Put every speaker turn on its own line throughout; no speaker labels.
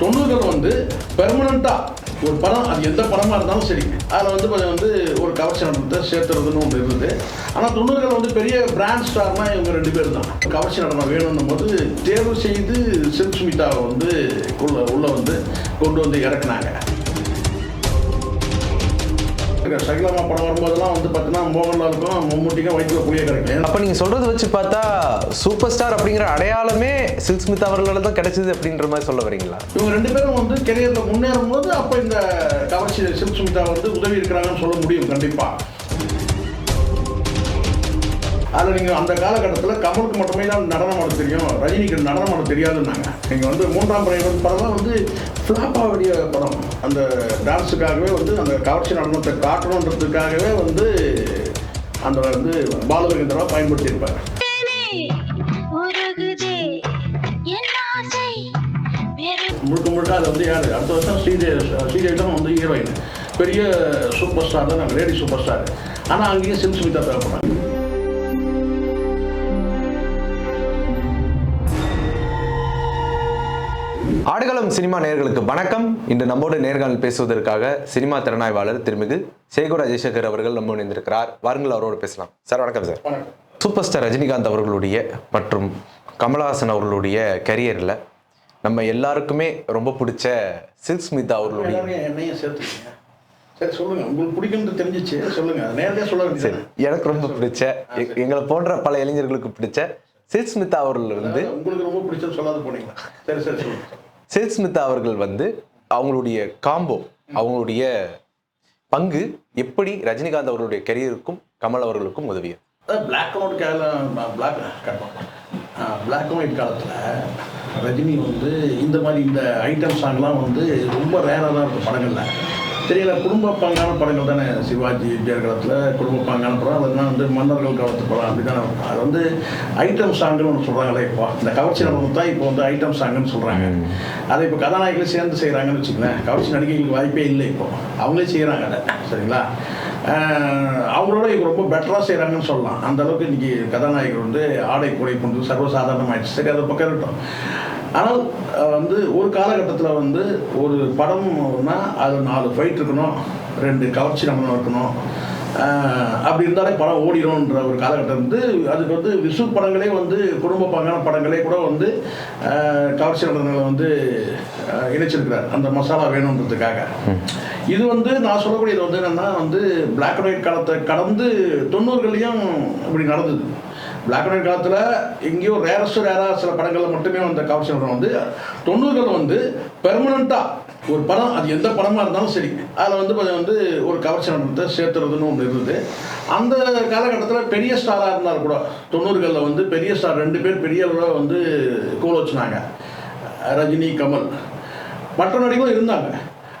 தொண்ணூறுகள் வந்து பெர்மனண்ட்டாக ஒரு படம் அது எந்த படமாக இருந்தாலும் சரி அதில் வந்து கொஞ்சம் வந்து ஒரு கவர்ச்சி நடனத்தை சேர்த்துறதுன்னு ஒன்று இருந்தது. ஆனால் தொண்ணூறுகள் வந்து பெரிய பிராண்ட் ஸ்டார்னா இவங்க ரெண்டு பேர் தான். கவர்ச்சி நடனம் வேணும்னும் போது தேர்வு செய்து சில்க் சுமிதாவை வந்து உள்ள உள்ள வந்து கொண்டு வந்து இறக்குனாங்க. சகிலமா படம் வரும்போதெல்லாம் வந்து பார்த்தீங்கன்னா மோகன்லாலுக்கும் மம்முட்டிக்கும் வயிற்றுல புளிய கிடைக்கல
அப்ப நீங்க சொல்றது வச்சு பார்த்தா சூப்பர் ஸ்டார் அப்படிங்கிற அடையாளமே சில்க் ஸ்மித் அவர்களால தான் கிடைச்சது அப்படின்ற மாதிரி சொல்ல வரீங்களா?
இவங்க ரெண்டு பேரும் வந்து கெரியரில் முன்னேறும் போது அப்போ இந்த கவர்ச்சி சில்க் சுமிதா வந்து உதவி இருக்கிறாங்கன்னு சொல்ல முடியும் கண்டிப்பாக அதில் நீங்கள் அந்த காலகட்டத்தில் கமலுக்கு மட்டுமே தான் நடனம் ஆட தெரியும் ரஜினிக்கு நடனம் ஆட தெரியாதுன்னாங்க. நீங்கள் வந்து மூன்றாம் படம் படம்லாம் வந்து ஃப்ளாப்பாவுடைய படம். அந்த டான்ஸுக்காகவே வந்து அந்த கவர்ச்சி நடனத்தை காட்டணுன்றதுக்காகவே வந்து அந்த வந்து பாலுமகேந்திரா
பயன்படுத்தியிருப்பாங்க
முழுக்க முழுக்க அது வந்து யார்? அடுத்த வருஷம் ஸ்ரீதேவி ஸ்ரீதேவி தான் வந்து ஹீரோயின் பெரிய சூப்பர் ஸ்டார் தான் நாங்கள் லேடி சூப்பர் ஸ்டார் ஆனால் அங்கேயும் சிம் சுமிதா தேவைப்படுறாங்க
ஆடுகளம் சினிமா நேயர்களுக்கு வணக்கம். இன்று நம்மோடு நேர்காணல் பேசுவதற்காக சினிமா திறனாய்வாளர் திருமிகு சேகூர் ஜெய்சங்கர் அவர்கள் நம்ம இணைந்திருக்கிறார். வாருங்கள் அவரோடு பேசலாம். சார் வணக்கம் சார். சூப்பர் ஸ்டார் ரஜினிகாந்த் அவர்களுடைய மற்றும் கமலஹாசன் அவர்களுடைய கரியரில் நம்ம எல்லாருக்குமே ரொம்ப பிடிச்ச சில்க் ஸ்மிதா அவர்களுடைய
என்னையும் சேர்த்துக்கீங்க. சரி சொல்லுங்க. உங்களுக்கு பிடிக்கும்னு தெரிஞ்சிச்சு. சொல்லுங்க. நேரடியாக சொல்ல
சரி
வேண்டியது
எனக்கு ரொம்ப பிடிச்ச எங்களை போன்ற பல இளைஞர்களுக்கு பிடிச்ச சில்க் ஸ்மிதா அவர்கள் வந்து
உங்களுக்கு ரொம்ப பிடிச்சது சொல்லாத போனீங்களா? சரி சரி சொல்லுங்க.
சில்க் அவர்கள் வந்து அவங்களுடைய காம்போ அவங்களுடைய பங்கு எப்படி ரஜினிகாந்த் அவர்களுடைய கெரியருக்கும் கமல் அவர்களுக்கும் உதவியது?
Black out white black black and white காலத்தில் ரஜினி வந்து இந்த மாதிரி இந்த ஐட்டம் சாங்லாம் வந்து ரொம்ப ரேராக தான் இருக்கும் படங்களில். தெரியல குடும்ப பாங்கான படங்கள் தானே சிவாஜி எம்ஜிஆர் காலத்தில் குடும்ப பாங்கான படம். அதெல்லாம் வந்து மன்னர்கள் காலத்து படம் அப்படி தானே அது வந்து ஐட்டம் சாங்குன்னு ஒன்று சொல்கிறாங்களே இப்போ. இந்த கவர்ச்சி நடனம் தான் இப்போ வந்து ஐட்டம் சாங்குன்னு சொல்கிறாங்க அதை இப்போ கதாநாயகிகளும் சேர்ந்து செய்கிறாங்கன்னு வச்சுக்கங்களேன். கவர்ச்சி நடிகைகளுக்கு வாய்ப்பே இல்லை இப்போ. அவங்களே செய்கிறாங்க அதை. சரிங்களா? அவங்களோட இவங்க ரொம்ப பெட்டராக செய்கிறாங்கன்னு சொல்லலாம். அந்த அளவுக்கு இன்னைக்கு கதாநாயகர் வந்து ஆடை குறை கொண்டு சர்வசாதாரணமாயிடுச்சு. சரி அது பக்கம் இருக்கட்டும். ஆனால் வந்து ஒரு காலகட்டத்தில் வந்து ஒரு படம்னா அது நாலு ஃபைட் இருக்கணும் ரெண்டு கவர்ச்சி நம்ம இருக்கணும் அப்படி இருந்தாலே படம் ஓடிடும்ன்ற ஒரு காலகட்டம் வந்து அதுக்கு வந்து விசு படங்களே வந்து குடும்ப பங்கான படங்களே கூட வந்து கவர்ச்சி நடனங்களை வந்து இணைச்சிருக்கிறார். அந்த மசாலா வேணுன்றதுக்காக. இது வந்து நான் சொல்லக்கூடியது வந்து என்னென்னா வந்து பிளாக் அண்ட் ஒயிட் காலத்தை கடந்து தொண்ணூறுகள்லையும் இப்படி நடந்தது. பிளாக் அண்ட் ஒயிட் காலத்தில் எங்கேயோ ரேரஸ்ட் ரேராக சில படங்களில் மட்டுமே வந்த கவர்ச்சி நடனம் வந்து தொண்ணூறுகள் வந்து பெர்மனண்ட்டாக ஒரு படம் அது எந்த படமாக இருந்தாலும் சரி. அதில் வந்து கொஞ்சம் வந்து ஒரு கவர்ச்சி நடனத்தை சேர்த்துறதுன்னு ஒன்று இருந்தது. அந்த காலகட்டத்தில் பெரிய ஸ்டாராக இருந்தால் கூட தொண்ணூறுகளில் வந்து பெரிய ஸ்டார் ரெண்டு பேர் பெரிய அளவில் வந்து கோல் வச்சுனாங்க. ரஜினி கமல். மற்ற நடிகர்களும் இருந்தாங்க.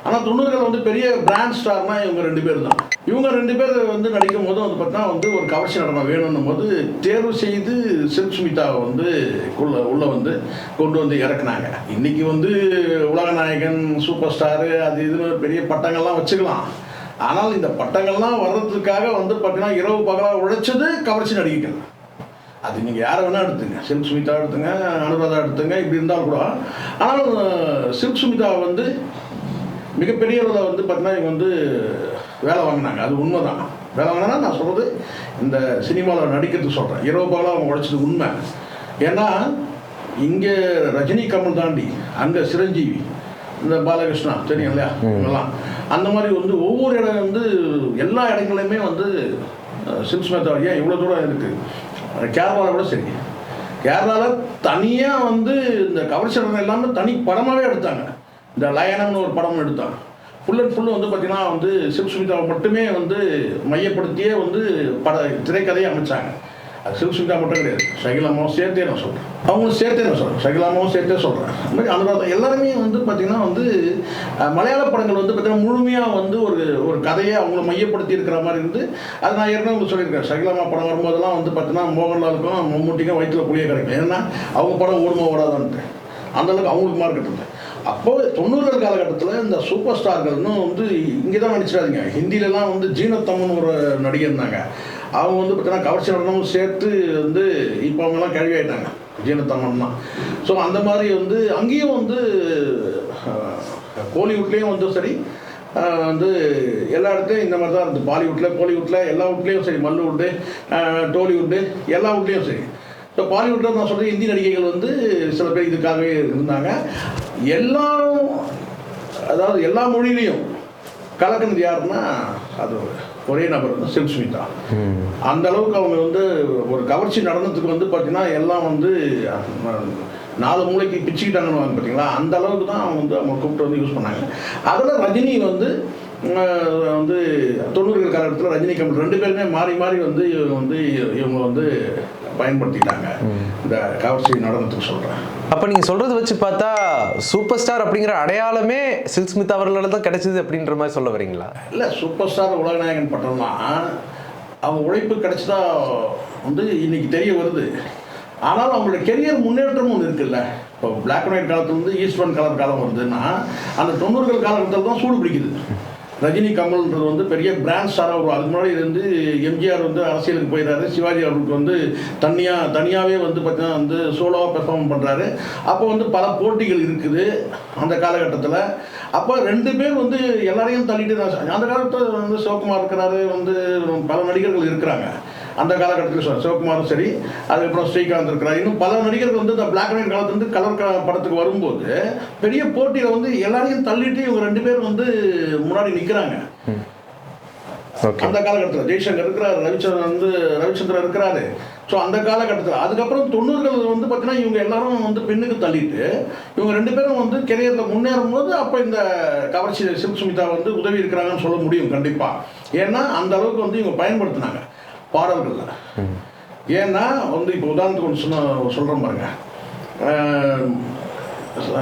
ஆனால் தொண்ணூறுகள் வந்து பெரிய பிராண்ட் ஸ்டார்னா இவங்க ரெண்டு பேர் தான். இவங்க ரெண்டு பேர் வந்து நடிக்கும் போது வந்து பார்த்தா வந்து ஒரு கவர்ச்சி நடனம் வேணும்னும் போது தேர்வு செய்து சில்க் சுமிதாவை வந்து உள்ள உள்ள வந்து கொண்டு வந்து இறக்குனாங்க. இன்னைக்கு வந்து உலக நாயகன் சூப்பர் ஸ்டாரு அது இதுன்னு பெரிய பட்டங்கள்லாம் வச்சுக்கலாம். ஆனால் இந்த பட்டங்கள்லாம் வர்றதுக்காக வந்து பார்த்தீங்கன்னா இரவு பகலாக உழைச்சது கவர்ச்சி நடிகைகள். அது நீங்கள் யாரை வேணால் எடுத்துங்க. சில்க் சுமிதா எடுத்துங்க அனுராதா எடுத்துங்க இப்படி இருந்தால் கூட. ஆனால் சில்க் சுமிதா வந்து மிகப்பெரிய அளவில் வந்து பார்த்தீங்கன்னா இவங்க வந்து வேலை வாங்கினாங்க. அது உண்மைதான். வேலை வாங்கினா நான் சொல்கிறது இந்த சினிமாவில் நடிக்கிறது சொல்கிறேன் இரவு பகலாக அவங்க உழைச்சது உண்மை. ஏன்னா இங்கே ரஜினி கமல் தாண்டி அங்கே சிரஞ்சீவி இந்த பாலகிருஷ்ணா தெரியும் இல்லையா இவங்கெல்லாம். அந்த மாதிரி வந்து ஒவ்வொரு இடம் வந்து எல்லா இடங்களையுமே வந்து சில்க் ஸ்மிதா ஏன் இவ்வளோ தூரம் இருக்குது கேரளாவில் கூட சரி. கேரளாவில் தனியாக வந்து இந்த கவர்ச்சி எல்லாமே தனி படமாகவே எடுத்தாங்க. இந்த லயனம்னு ஒரு படம் எடுத்தான் ஃபுல் அண்ட் ஃபுல்லு வந்து பார்த்தீங்கன்னா வந்து சிவசுமிதாவை மட்டுமே வந்து மையப்படுத்தியே வந்து பட திரைக்கதையை அமைச்சாங்க. அது சிவசுமிதா மட்டும் கிடையாது. சகிலாமாவும் சேர்த்தே நான் சொல்கிறேன் அவங்களும் சேர்த்தே நான் சொல்கிறேன் சகிலாமாவும் சேர்த்தே சொல்கிறேன் அந்த மாதிரி அந்த எல்லாருமே வந்து பார்த்தீங்கன்னா வந்து மலையாள படங்கள் வந்து பார்த்தீங்கன்னா முழுமையாக வந்து ஒரு ஒரு கதையை அவங்கள மையப்படுத்தி இருக்கிற மாதிரி இருந்து அது நான் ஏற்கனவே சொல்லியிருக்கேன். சகிலாமா படம் வரும்போதெல்லாம் வந்து பார்த்தீங்கன்னா மோகன்லாலுக்கும் மம்முட்டிக்கும் வயிற்றுல புளிய கிடைக்கும் ஏன்னா அவங்க படம் ஓடுமா ஓடாதான்ட்டு. அந்த அளவுக்கு அவங்களுக்கு மார்க்கெட் இல்லை அப்போ தொண்ணூறுகள் காலகட்டத்தில் இந்த சூப்பர் ஸ்டார்கள்னு வந்து இங்கே தான் நடிச்சிடாதீங்க. ஹிந்திலலாம் வந்து ஜீனத்தம்னு ஒரு நடிகர் இருந்தாங்க. அவங்க வந்து பார்த்தீங்கன்னா கவர்ச்சி நடனமும் சேர்த்து வந்து இப்போ அவங்கெல்லாம் கேள்வி ஆகிட்டாங்க ஜீனத்தம்மன் தான் ஸோ அந்த மாதிரி வந்து அங்கேயும் வந்து கோலிவுட்லேயும் வந்து சரி வந்து எல்லா இடத்துலையும் இந்த மாதிரி தான் இருந்தது. பாலிவுட்டில் கோலிவுட்டில் எல்லா வீட்லேயும் சரி மல்லுவுட்டு டோலிவுட்டு எல்லா வீட்லேயும் சரி. இப்போ பாலிவுட்டில் நான் சொல்கிறேன் இந்தி நடிகைகள் வந்து சில பேர் இதுக்காகவே இருந்தாங்க. எல்லாரும் அதாவது எல்லா மொழியிலையும் கலக்குனது யாருன்னா அது ஒரே நபர் வந்து சில்க் ஸ்மிதா அந்த அளவுக்கு அவங்க வந்து ஒரு கவர்ச்சி நடனத்துக்கு வந்து பார்த்தீங்கன்னா எல்லாம் வந்து நாலு மூளைக்கு பிச்சுக்கிட்டாங்கன்னு பார்த்தீங்களா அந்த அளவுக்கு தான் அவங்க வந்து அவங்க கூப்பிட்டு வந்து யூஸ் பண்ணாங்க. அதில் ரஜினி வந்து வந்து தொண்ணூறுகள் காலகட்டத்தில் ரஜினி கமல் ரெண்டு பேருமே மாறி மாறி வந்து இவங்க வந்து இவங்க வந்து பயன்படுத்திட்டாங்க. இந்த கவர்ச்சி நடனத்துக்கு சொல்கிறேன்
அப்ப நீங்க சொல்றது வச்சு பார்த்தா சூப்பர் ஸ்டார் அப்படிங்கிற அடையாளமே சில்க் ஸ்மித் அவர்களால தான் கிடைச்சது அப்படின்ற மாதிரி சொல்ல வரீங்களா?
இல்லை சூப்பர் ஸ்டார் உலகநாயகன் பட்டம்லாம் அவங்க உழைப்பு கிடைச்சதா வந்து இன்னைக்கு தெரிய வருது. ஆனால் அவங்களோட கெரியர் முன்னேற்றமும் ஒன்று இருக்குல்ல. இப்போ பிளாக் அண்ட் ஒயிட் காலத்துலேருந்து ஈஸ்ட் ஒன் கலர் காலம் வருதுன்னா அந்த தொண்ணூறுகள் காலகட்டத்தில் தான் சூடு பிடிக்குது. ரஜினி கமல்ன்றது வந்து பெரிய பிராண்ட் ஸ்டாராக வருவார் அதுக்கு முன்னாடி இருந்து எம்ஜிஆர் வந்து அரசியலுக்கு போயிடுறாரு சிவாஜி அவருக்கு வந்து தனியாக தனியாகவே வந்து பார்த்தீங்கன்னா வந்து சோலோவாக பெர்ஃபார்ம் பண்ணுறாரு அப்போ வந்து பல போட்டிகள் இருக்குது அந்த காலகட்டத்தில். அப்போ ரெண்டு பேர் வந்து எல்லாரையும் தள்ளிட்டு தான் அந்த காலத்தில் வந்து சிவகுமார் இருக்கிறாரு வந்து பல நடிகர்கள் இருக்கிறாங்க. அந்த காலகட்டத்தில் சிவ- சிவகுமாரும் சரி அதுக்கப்புறம் ஸ்ரீகாந்த் இருக்கிறார். இன்னும் பல நடிகர்கள் வந்து இந்த பிளாக் அண்ட் ஒயிட் காலத்துலேருந்து கலர் படத்துக்கு வரும்போது பெரிய போட்டியில் வந்து எல்லாரையும் தள்ளிட்டு இவங்க ரெண்டு பேர் வந்து முன்னாடி நிற்கிறாங்க அந்த காலகட்டத்தில் ஜெய்சங்கர் இருக்கிறாரு ரவிச்சந்திரன் வந்து ரவிச்சந்திரன் இருக்கிறாரு. ஸோ அந்த காலகட்டத்தில் அதுக்கப்புறம் தொண்ணூறுகள் வந்து பார்த்தீங்கன்னா இவங்க எல்லாரும் வந்து பெண்ணுக்கு தள்ளிட்டு இவங்க ரெண்டு பேரும் வந்து கெரியரில் முன்னேறும் போது அப்போ இந்த கவர்ச்சி சில்க் சுமிதா வந்து உதவி இருக்கிறாங்கன்னு சொல்ல முடியும் கண்டிப்பாக ஏன்னா அந்த அளவுக்கு வந்து இவங்க பயன்படுத்தினாங்க. பாடல்களில் ஏன்னா வந்து இப்போ உதாரணத்துக்கு ஒன்று சொன்ன சொல்கிறேன் பாருங்க.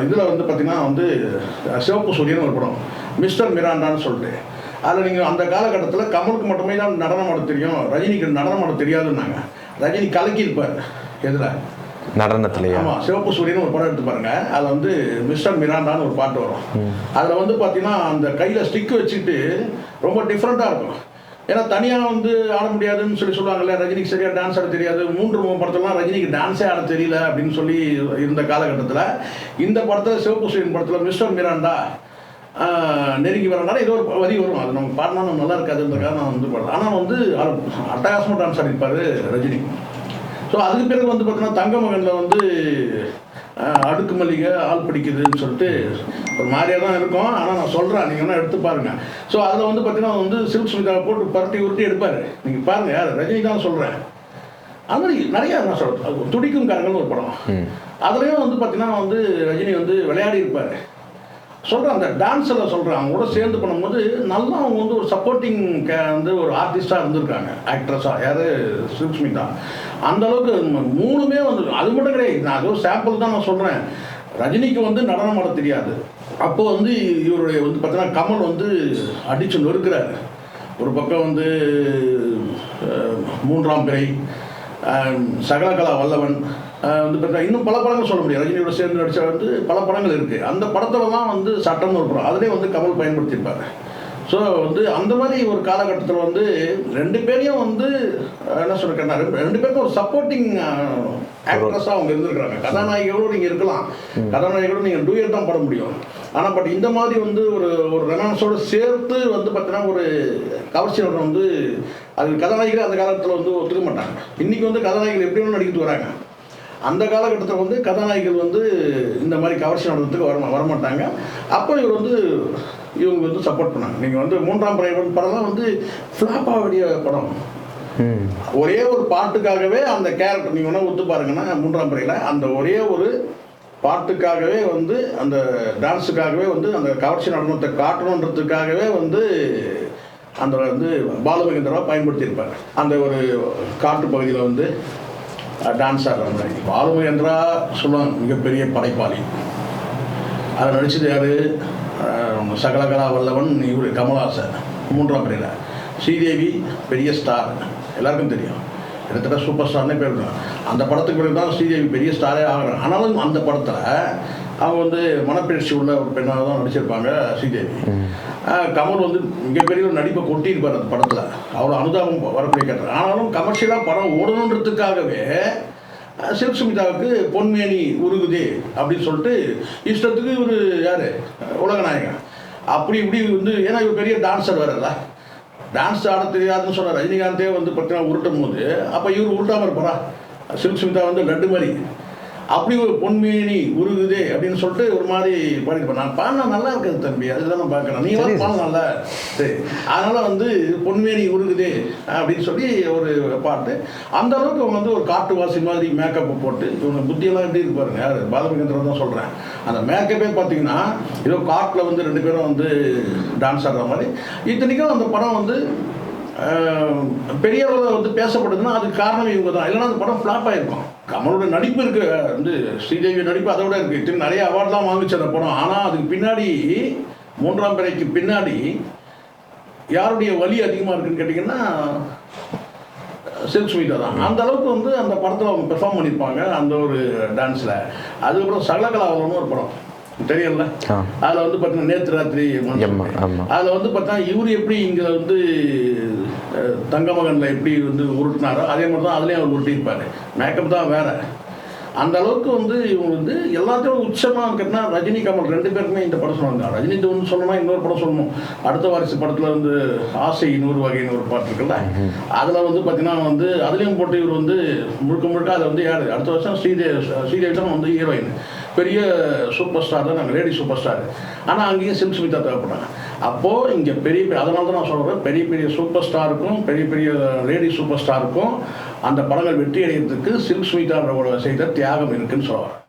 இதில் வந்து பார்த்தீங்கன்னா வந்து சிவப்பு சூரியன் ஒரு படம். மிஸ்டர் மிராண்டான்னு சொல்லிட்டு. அதில் நீங்கள் அந்த காலகட்டத்தில் கமலுக்கு மட்டுமே தான் நடனம் ஆட தெரியும். ரஜினிக்கு நடனம் ஆட தெரியாதுன்னாங்க. ரஜினி கலக்கியிருப்பார் எதில்?
நடனத்திலேயா?
ஆமாம் சிவப்பு சூரியன் ஒரு படம் எடுத்து பாருங்க. அதில் வந்து மிஸ்டர் மிராண்டான்னு ஒரு பாட்டு வரும். அதில் வந்து பார்த்தீங்கன்னா அந்த கையில் ஸ்டிக் வச்சுட்டு ரொம்ப டிஃப்ரெண்ட்டாக இருக்கும். ஏன்னா தனியாக வந்து ஆட முடியாதுன்னு சொல்லி சொல்லுவாங்கல்ல ரஜினிக்கு சரியாக டான்ஸ் ஆட தெரியாது. மூன்று மூணு படத்துலலாம் ரஜினிக்கு டான்ஸே ஆட தெரியல அப்படின்னு சொல்லி இருந்த காலகட்டத்தில் இந்த படத்தில் சிவப்பு சூரியன் படத்தில் மிஸ்டர் மிராண்டா நெருங்கி வரனால ஏதோ ஒரு வரி வரும். அது நம்ம பாடினாலும் நல்லா இருக்காதுன்றதுக்காக நான் வந்து பாடுறேன் ஆனால் வந்து அட்டகாசமாக டான்ஸ் ஆடிப்பார் ரஜினி. ஸோ அதுக்கு பிறகு வந்து பார்த்தீங்கன்னா தங்க மகனில் வந்து அடுக்கு மல்லிகை ஆள் பிடிக்குதுன்னு சொல்லிட்டு ஒரு மாதிரியாக தான் இருக்கும். ஆனால் நான் சொல்கிறேன் நீங்கள் வேணால் எடுத்து பாருங்கள் ஸோ அதில் வந்து பார்த்தீங்கன்னா வந்து சில்க் சுமிதாவை போட்டு பரட்டி உருட்டி எடுப்பார். நீங்கள் பாருங்கள் யார் ரஜினி தான் சொல்கிறேன் அது மாதிரி நிறைய நான் சொல்கிறேன் துடிக்கும் கரங்கள்னு ஒரு படம். அதுலேயும் வந்து பார்த்தீங்கன்னா வந்து ரஜினி வந்து விளையாடி இருப்பார். சொல்கிறேன் அந்த டான்ஸில் சொல்கிறேன் அவங்க கூட சேர்ந்து பண்ணும்போது நல்லா அவங்க வந்து ஒரு சப்போர்ட்டிங் வந்து ஒரு ஆர்டிஸ்டாக இருந்திருக்காங்க. ஆக்ட்ரஸாக யார்? சுஷ்மிதா அந்த அளவுக்கு மூணுமே வந்து அது மட்டும் கிடையாது. நான் அதுவும் சாம்பிள் தான் நான் சொல்கிறேன் ரஜினிக்கு வந்து நடனம் ஆட தெரியாது. அப்போ வந்து இவருடைய வந்து பார்த்தீங்கன்னா கமல் வந்து அடிச்சு நொறுக்கிறார். ஒரு பக்கம் வந்து மூன்றாம் பிறை சகலகலா வல்லவன் வந்து பார்த்தீங்கன்னா இன்னும் பல படங்கள் சொல்ல முடியும் ரஜினியோட சேர்ந்து நடிச்ச வந்து பல படங்கள் இருக்குது அந்த படத்தில் தான் வந்து சட்டம்னு ஒரு படம். அதிலே வந்து கமல் பயன்படுத்தியிருப்பார். ஸோ வந்து அந்த மாதிரி ஒரு காலகட்டத்தில் வந்து ரெண்டு பேரையும் வந்து என்ன சொல்றேன்னா ரெண்டு பேருக்கும் ஒரு சப்போர்ட்டிங் ஆக்ட்ரஸாக அவங்க இருந்திருக்கிறாங்க. கதாநாயகியோடு நீங்கள் இருக்கலாம். கதாநாயகியோடு நீங்கள் டூயட் தான் பாட முடியும். ஆனால் பட் இந்த மாதிரி வந்து ஒரு ஒரு ரெனான்ஸோடு சேர்த்து வந்து பார்த்தீங்கன்னா ஒரு கவர்ச்சி நடனம் வந்து அது கதாநாயகிகள் அந்த காலத்தில் வந்து ஒத்துக்க மாட்டாங்க. இன்றைக்கி வந்து கதாநாயகிகள் எப்படி வேணும் நடிக்கிட்டு வராங்க. அந்த காலகட்டத்தில் வந்து கதாநாயகிகள் வந்து இந்த மாதிரி கவர்ச்சி நடனத்துக்கு வர வரமாட்டாங்க. அப்போ இவர் வந்து இவங்க வந்து சப்போர்ட் பண்ணாங்க. நீங்கள் வந்து மூன்றாம் பிரைவன் படம்லாம் வந்து ஃப்ளாப் ஆக வேண்டிய படம் ஒரே ஒரு பாட்டுக்காகவே அந்த கேரக்டர் நீங்கள் வேணால் ஒத்து பாருங்கன்னா மூன்றாம் பிறையில் அந்த ஒரே ஒரு பாட்டுக்காகவே வந்து அந்த டான்ஸுக்காகவே வந்து அந்த கவர்ச்சி நடனத்தை காட்டணுன்றதுக்காகவே வந்து அந்த வந்து பாலுமகேந்திரா பயன்படுத்தியிருப்பார் அந்த ஒரு காட்டு பகுதியில் வந்து டான்ஸ் ஆடுற மாதிரி. பாலுமகேந்திரா சொல்லுவாங்க மிகப்பெரிய படைப்பாளி. அதில் நடிச்சது யார்? சகலகலா வல்லவன் இவர் கமல்ஹாசன் மூன்றாம் பிரியில் ஸ்ரீதேவி பெரிய ஸ்டார் எல்லாருக்கும் தெரியும். கிட்டத்தட்ட சூப்பர் ஸ்டார்னே பேர் அந்த படத்துக்கு பிறகு தான் ஸ்ரீதேவி பெரிய ஸ்டாரே ஆகிறாங்க ஆனாலும் அந்த படத்தில் அவங்க வந்து மனப்பயிற்சி உள்ள ஒரு பெண்ணாக தான் நடிச்சிருப்பாங்க ஸ்ரீதேவி. கமல் வந்து மிகப்பெரிய ஒரு நடிப்பை கொட்டியிருப்பார் அந்த படத்தில். அவ்வளோ அனுதாபம் வரக்கூடிய கேட்டார் ஆனாலும் கமர்ஷியலாக படம் ஓடணுன்றதுக்காகவே சில்க் சுமிதாவுக்கு பொன்மேனி உருகுதே அப்படின்னு சொல்லிட்டு இஷ்டத்துக்கு இவர் யார்? உலகநாயகன் அப்படி இப்படி வந்து ஏன்னா இவர் பெரிய டான்ஸர் வேறல்ல டான்ஸ் ஆட தெரியாதுன்னு சொன்னார். ரஜினிகாந்தே வந்து பார்த்தீங்கன்னா உருட்டும் போது அப்போ இவர் உருட்டாமல் இருப்பாரா? சில்க் சுமிதா வந்து லட்டு மாதிரி. அப்படி ஒரு பொன்மேனி உருகுதே அப்படின்னு சொல்லிட்டு ஒரு மாதிரி பாடிட்டு நான் பாடினா நல்லா இருக்குது தம்பி அதுதான் நான் பார்க்குறேன் நீ வந்து பாடலாம்ல? சரி. அதனால வந்து பொன்மேனி உருகுதே அப்படின்னு சொல்லி ஒரு பாட்டு. அந்த அளவுக்கு அவங்க வந்து ஒரு காட்டுவாசி மாதிரி மேக்கப் போட்டு இவங்க புத்தியெல்லாம் எப்படி இருக்கு பாருங்க யார்? பாலமகேந்திரன் தான் சொல்கிறேன் அந்த மேக்கப்பே பார்த்தீங்கன்னா ஏதோ காட்டில் வந்து ரெண்டு பேரும் வந்து டான்ஸ் ஆடுற மாதிரி. இத்தனைக்கும் அந்த படம் வந்து பெரிய அளவில் வந்து பேசப்படுதுன்னா அதுக்கு காரணம் இவங்க தான் இல்லைன்னா அந்த படம் ஃப்ளாப் ஆகிருக்கும் கமலோட நடிப்பு இருக்கு. வந்து ஸ்ரீதேவி நடிப்பு அதை விட இருக்கு. இன்னும் நிறைய அவார்ட்லாம் வாங்கிச்சு அந்த படம். ஆனால் அதுக்கு பின்னாடி மூன்றாம் பிறைக்கு பின்னாடி யாருடைய வலி அதிகமாக இருக்குன்னு கேட்டிங்கன்னா சில்க் சுமிதா தான். அந்த அளவுக்கு வந்து அந்த படத்தில் அவங்க பெர்ஃபார்ம் பண்ணியிருப்பாங்க அந்த ஒரு டான்ஸில் அதுக்கப்புறம் சகலகலாவலம்னு ஒரு படம். தெரியல. அதில் வந்து பார்த்தீங்கன்னா நேற்று ராத்திரி. அதில் வந்து பார்த்தா இவர் எப்படி இங்கே வந்து தங்கமகனில் எப்படி வந்து உருட்டினாரோ அதே மாதிரி தான் அதுலேயும் அவர் உருட்டியிருப்பார். மேக்கப் தான் வேற. அந்த அளவுக்கு வந்து இவங்க வந்து எல்லாத்தையும் உச்சமாக இருக்கிறதுனா ரஜினி கமல் ரெண்டு பேருக்குமே இந்த படம் சொன்னாங்க ரஜினி ஒன்று சொல்லணும்னா இன்னொரு படம் சொல்லணும். அடுத்த வாரிசு படத்தில் வந்து ஆசை நூறு வகைன்னு ஒரு பாட்டு இருக்குல்ல? அதில் வந்து பார்த்தீங்கன்னா வந்து அதுலேயும் போட்டு இவர் வந்து முழுக்க முழுக்க அதை வந்து யார் அடுத்த வருஷம் ஸ்ரீதேவி ஸ்ரீதேவி தான் வந்து ஹீரோயின் பெரிய சூப்பர் ஸ்டார் தான் நாங்கள் லேடி சூப்பர் ஸ்டார் ஆனால் அங்கேயும் சிம் சுமிதா தேவைப்பட்டாங்க. அப்போது இங்கே பெரிய பெரிய அதனால தான் நான் சொல்கிறேன் பெரிய பெரிய சூப்பர் ஸ்டாருக்கும் பெரிய பெரிய லேடி சூப்பர் ஸ்டாருக்கும் அந்த படங்கள் வெற்றி அடைகிறதுக்கு சிம் சுமிதா செய்த தியாகம் இருக்குன்னு சொல்லுவார்